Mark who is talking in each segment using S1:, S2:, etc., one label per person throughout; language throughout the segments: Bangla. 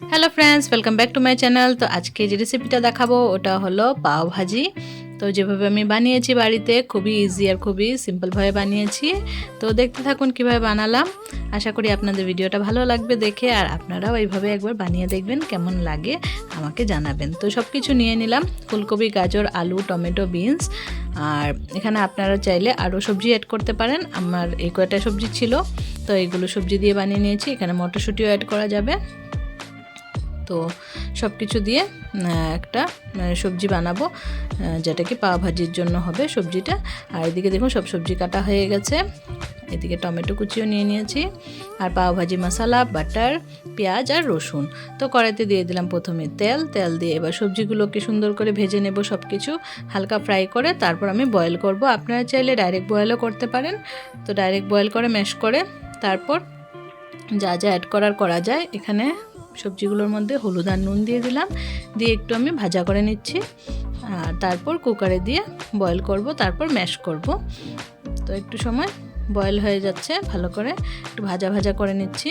S1: Hello friends welcome back to my channel তো আজকে যে রেসিপিটা দেখাবো, ওটা হলো পাও ভাজি। তো যেভাবে আমি বানিয়েছি বাড়িতে, খুবই ইজি আর খুবই সিম্পলভাবে বানিয়েছি। তো দেখতে থাকুন কীভাবে বানালাম। আশা করি আপনাদের ভিডিওটা ভালো লাগবে দেখে, আর আপনারাও এইভাবে একবার বানিয়ে দেখবেন কেমন লাগে আমাকে জানাবেন। তো সব কিছু নিয়ে নিলাম। ফুলকপি, গাজর, আলু, টমেটো, বিনস। আর এখানে আপনারা চাইলে আরও সবজি অ্যাড করতে পারেন। আমার এই কয়টা সবজি ছিল, তো এইগুলো সবজি দিয়ে বানিয়ে নিয়েছি। এখানে মটরশুঁটিও অ্যাড করা যাবে। তো সব কিছু দিয়ে একটা সবজি বানাবো যেটা কি পাও ভাজির জন্য হবে সবজিটা। আর এদিকে দেখুন সব সবজি কাটা হয়ে গেছে। এদিকে টমেটো কুচিও নিয়ে নিয়েছি। আর পাও ভাজি মশলা, বাটার, পেঁয়াজ আর রসুন। তো কড়াইতে দিয়ে দিলাম প্রথমে তেল। তেল দিয়ে এবার সবজিগুলোকে সুন্দর করে ভেজে নেব সব কিছু হালকা ফ্রাই করে তারপর আমি বয়েল করব। আপনারা চাইলে ডাইরেক্ট বয়েলও করতে পারেন। তো ডাইরেক্ট বয়েল করে ম্যাশ করে তারপর যা যা অ্যাড করার করা যায়, এখানে সবজিগুলোর মধ্যে হলুদ আর নুন দিয়ে দিলাম। দিয়ে একটু আমি ভাজা করে নিচ্ছি। আর তারপর কুকারে দিয়ে বয়েল করব, তারপর ম্যাশ করব। তো একটু সময় বয়েল হয়ে যাচ্ছে, ভালো করে একটু ভাজা ভাজা করে নিচ্ছি।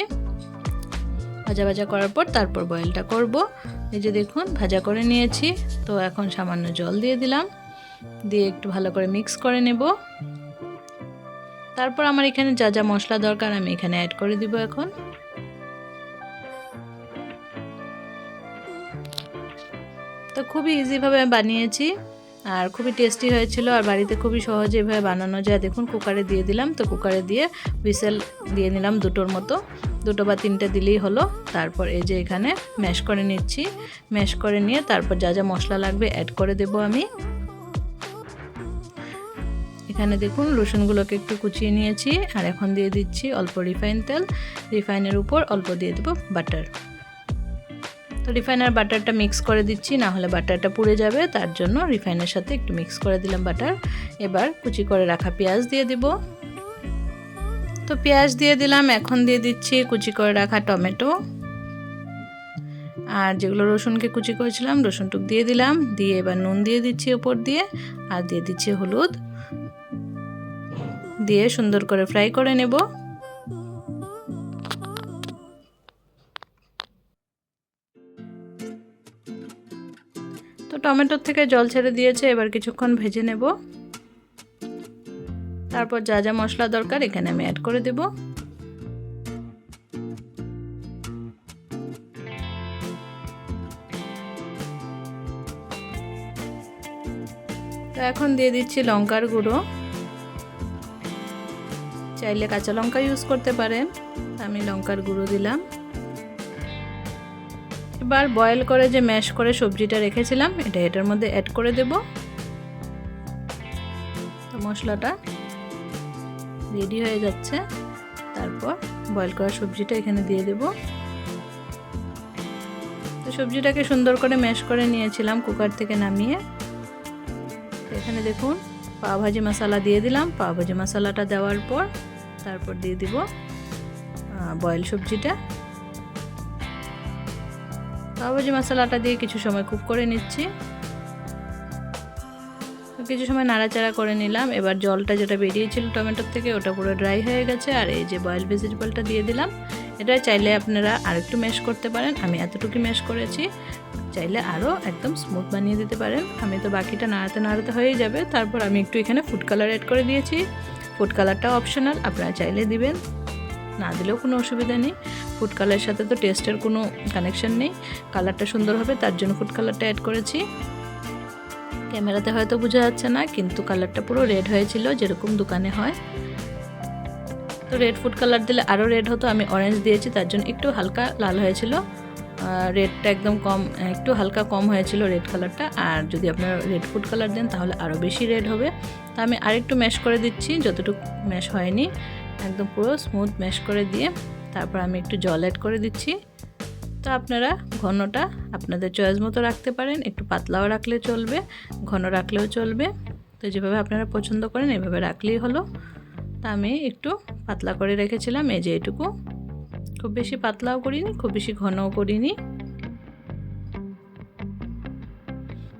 S1: ভাজা ভাজা করার পর তারপর বয়েলটা করব। এই যে দেখুন, ভাজা করে নিয়েছি। তো এখন সামান্য জল দিয়ে দিলাম। দিয়ে একটু ভালো করে মিক্স করে নেব। তারপর আমার এখানে যা যা মশলা দরকার আমি এখানে অ্যাড করে দিব এখন। তো খুবই ইজিভাবে আমি বানিয়েছি। আর খুবই টেস্টি হয়েছিল আর বাড়িতে খুবই সহজে এভাবে বানানো যায়। দেখুন কুকারে দিয়ে দিলাম। তো কুকারে দিয়ে হুইসেল দিয়ে নিলাম দুটোর মতো। দুটো বা তিনটে দিলেই হলো। তারপর এই যে এখানে ম্যাশ করে নিচ্ছি। ম্যাশ করে নিয়ে তারপর যা যা মশলা লাগবে অ্যাড করে দেব আমি। এখানে দেখুন, রসুনগুলোকে একটু কুচিয়ে নিয়েছি। আর এখন দিয়ে দিচ্ছি অল্প রিফাইন তেল। রিফাইনের উপর অল্প দিয়ে দেবো বাটার তো রিফাইনার বাটারটা মিক্স করে দিচ্ছি না হলে বাটারটা পুড়ে যাবে। তার জন্য রিফাইনের সাথে একটু মিক্স করে দিলাম বাটার। এবার কুচি করে রাখা পেঁয়াজ দিয়ে দিব। তো পেঁয়াজ দিয়ে দিলাম, এখন দিয়ে দিচ্ছি কুচি করে রাখা টমেটো। আর যেগুলো রসুনকে কুচি করেছিলাম, রসুনটুক দিয়ে দিলাম। দিয়ে এবার নুন দিয়ে দিচ্ছি ওপর দিয়ে, আর দিয়ে দিচ্ছি হলুদ। দিয়ে সুন্দর করে ফ্রাই করে নেব। তো টমেটোর থেকে জল ছেড়ে দিয়েছে, এবার কিছুক্ষণ ভেজে নেব। তারপর যা যা মশলা দরকার এখানে আমি অ্যাড করে দেব। তো এখন দিয়ে দিচ্ছি লঙ্কার গুঁড়ো। চাইলে কাঁচা লঙ্কা ইউজ করতে পারেন। আমি লঙ্কার গুঁড়ো দিলাম। এবার বয়েল করে যে ম্যাশ করে সবজিটা রেখেছিলাম, এটা এটার মধ্যে অ্যাড করে দেব। মশলাটা রেডি হয়ে যাচ্ছে। তারপর বয়েল করা সবজিটা এখানে দিয়ে দেব। তো সবজিটাকে সুন্দর করে ম্যাশ করে নিয়েছিলাম কুকার থেকে নামিয়ে। এখানে দেখুন, পাও ভাজি মশলা দিয়ে দিলাম। পাও ভাজি মশলাটা দেওয়ার পর তারপর দিয়ে দিব বয়েল সবজিটা। পাওভাজি মশলাটা দিয়ে কিছু সময় কুক করে নিচ্ছি। কিছু সময় নাড়াচাড়া করে নিলাম। এবার জলটা যেটা বেরিয়েছিল টমেটোর থেকে ওটা পুরো ড্রাই হয়ে গেছে। আর এই যে বয়েল ভেজিটেবলটা দিয়ে দিলাম, এটা চাইলে আপনারা আরেকটু ম্যাশ করতে পারেন। আমি এতটুকু ম্যাশ করেছি। চাইলে আরও একদম স্মুথ বানিয়ে দিতে পারেন। আমি তো বাকিটা নাড়াতে নাড়াতে হয়েই যাবে। তারপর আমি একটু এখানে ফুড কালার অ্যাড করে দিয়েছি। ফুড কালারটা অপশনাল আপনারা চাইলে দিবেন। না দিলেও কোনো অসুবিধা নেই। ফুড কালারের সাথে তো টেস্টের কোনো কানেকশন নেই। কালারটা সুন্দর হবে, তার জন্য ফুড কালারটা অ্যাড করেছি। ক্যামেরাতে হয়তো বোঝা যাচ্ছে না, কিন্তু কালারটা পুরো রেড হয়েছিল, যেরকম দোকানে হয়। তো রেড ফুড কালার দিলে আরও রেড হতো, আমি অরেঞ্জ দিয়েছি, তার জন্য একটু হালকা লাল হয়েছিল। রেডটা একদম কম, একটু হালকা কম হয়েছিল রেড কালারটা আর যদি আপনারা রেড ফুড কালার দেন, তাহলে আরও বেশি রেড হবে। তা আমি আরেকটু ম্যাশ করে দিচ্ছি, যতটুকু ম্যাশ হয়নি, একদম পুরো স্মুথ ম্যাশ করে দিয়ে। তারপর আমি একটু জল অ্যাড করে দিচ্ছি। তো আপনারা ঘনটা আপনাদের চয়েস মতো রাখতে পারেন, একটু পাতলাও রাখলে চলবে, ঘন রাখলেও চলবে। তো যেভাবে আপনারা পছন্দ করেন এভাবে রাখলেই হলো। তা আমি একটু পাতলা করে রেখেছিলাম, এই যে এটুকু। খুব বেশি পাতলাও করিনি, খুব বেশি ঘনও করিনি।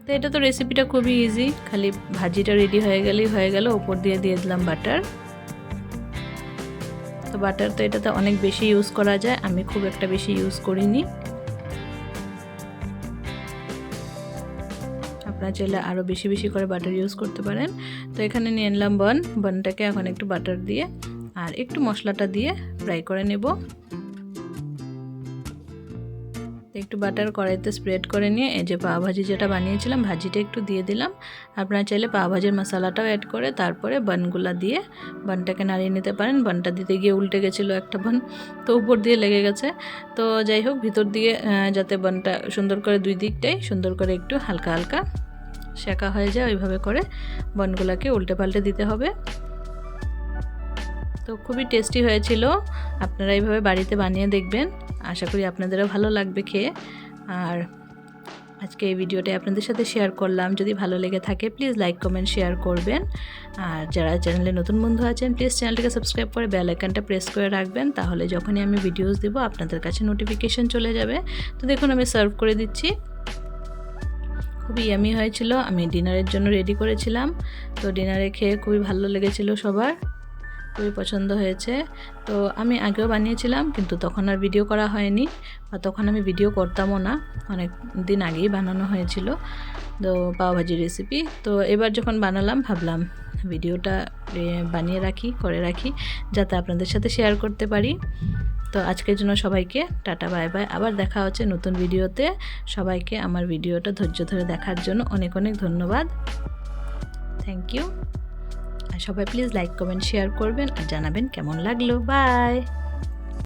S1: তো এটা তো রেসিপিটা খুবই ইজি খালি ভাজিটা রেডি হয়ে গেলেই হয়ে গেল ওপর দিয়ে দিয়ে দিলাম বাটার বাটার তো এটাতে অনেক বেশি ইউজ করা যায়। আমি খুব একটা বেশি ইউজ করিনি। আপনার চাইলে আরও বেশি বেশি করে বাটার ইউজ করতে পারেন। তো এখানে নিয়ে নিলাম বন বনটাকে এখন একটু বাটার দিয়ে আর একটু মশলাটা দিয়ে ফ্রাই করে নেব। একটু বাটার কড়াইতে স্প্রেড করে নিয়ে, এই যে পাও ভাজি যেটা বানিয়েছিলাম, ভাজিটা একটু দিয়ে দিলাম। আপনারা চাইলে পাও ভাজির মশলাটাও অ্যাড করে তারপরে বানগুলা দিয়ে বানটাকে নাড়িয়ে নিতে পারেন। বানটা দিতে গিয়ে উল্টে গেছিল একটা বান তো উপর দিয়ে লেগে গেছে। তো যাই হোক, ভিতর দিয়ে যাতে বানটা সুন্দর করে দুই দিকটাই সুন্দর করে একটু হালকা হালকা শেখা হয়ে যায়, ওইভাবে করে বনগুলাকে উল্টে পাল্টে দিতে হবে। তো খুবই টেস্টি হয়েছিল। আপনারা এইভাবে বাড়িতে বানিয়ে দেখবেন। আশা করি আপনাদেরও ভালো লাগবে খেয়ে। আর আজকে এই ভিডিওটা আপনাদের সাথে শেয়ার করলাম। যদি ভালো লেগে থাকে প্লিজ লাইক কমেন্ট শেয়ার করবেন। আর যারা চ্যানেলে নতুন বন্ধু আছেন প্লিজ চ্যানেলটিকে সাবস্ক্রাইব করে বেল আইকনটা প্রেস করে রাখবেন। তাহলে যখনই আমি ভিডিওস দিব, আপনাদের কাছে নোটিফিকেশন চলে যাবে। তো দেখুন, আমি সার্ভ করে দিচ্ছি। খুবই ইয়ামি হয়েছিল। আমি ডিনারের জন্য রেডি করেছিলাম। তো ডিনারে খেয়ে খুবই ভালো লেগেছিল সবার। খুবই পছন্দ হয়েছে। তো আমি আগেও বানিয়েছিলাম, কিন্তু তখন আর ভিডিও করা হয়নি বা তখন আমি ভিডিও করতামও না। অনেক দিন আগেই বানানো হয়েছিল তো পাওভাজির রেসিপি তো এবার যখন বানালাম, ভাবলাম ভিডিওটা বানিয়ে রাখি, করে রাখি, যাতে আপনাদের সাথে শেয়ার করতে পারি। তো আজকের জন্য সবাইকে টাটা বাই বাই আবার দেখা হচ্ছে নতুন ভিডিওতে সবাইকে আমার ভিডিওটা ধৈর্য ধরে দেখার জন্য অনেক অনেক ধন্যবাদ। থ্যাংক ইউ সবাই প্লিজ লাইক কমেন্ট শেয়ার করবেন আর জানাবেন কেমন লাগল। বাই!